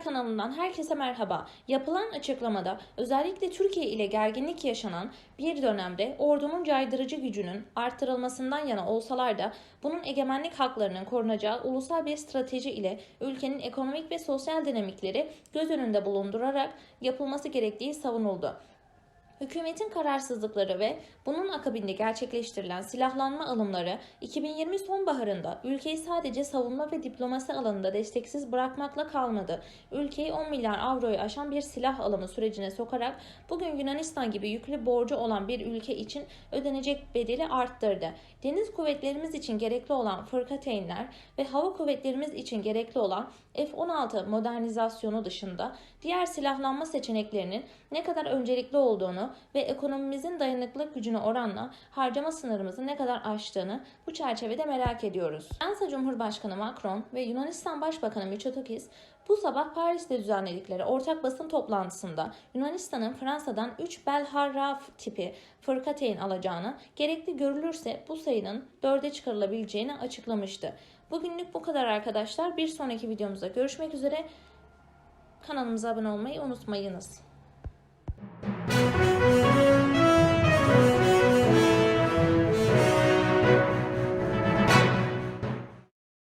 kanalından herkese merhaba. Yapılan açıklamada özellikle Türkiye ile gerginlik yaşanan bir dönemde ordunun caydırıcı gücünün artırılmasından yana olsalar da bunun egemenlik haklarının korunacağı ulusal bir strateji ile ülkenin ekonomik ve sosyal dinamikleri göz önünde bulundurarak yapılması gerektiği savunuldu. Hükümetin kararsızlıkları ve bunun akabinde gerçekleştirilen silahlanma alımları 2020 sonbaharında ülkeyi sadece savunma ve diplomasi alanında desteksiz bırakmakla kalmadı. Ülkeyi 10 milyar avroyu aşan bir silah alımı sürecine sokarak bugün Yunanistan gibi yüklü borcu olan bir ülke için ödenecek bedeli arttırdı. Deniz kuvvetlerimiz için gerekli olan fırkateynler ve hava kuvvetlerimiz için gerekli olan F-16 modernizasyonu dışında diğer silahlanma seçeneklerinin ne kadar öncelikli olduğunu ve ekonomimizin dayanıklılık gücüne oranla harcama sınırımızı ne kadar aştığını bu çerçevede merak ediyoruz. Fransa Cumhurbaşkanı Macron ve Yunanistan Başbakanı Mitsotakis bu sabah Paris'te düzenledikleri ortak basın toplantısında Yunanistan'ın Fransa'dan 3 Belharraf tipi fırkateyn alacağını, gerekli görülürse bu sayının 4'e çıkarılabileceğini açıklamıştı. Bugünlük bu kadar arkadaşlar. Bir sonraki videomuzda görüşmek üzere. Kanalımıza abone olmayı unutmayınız.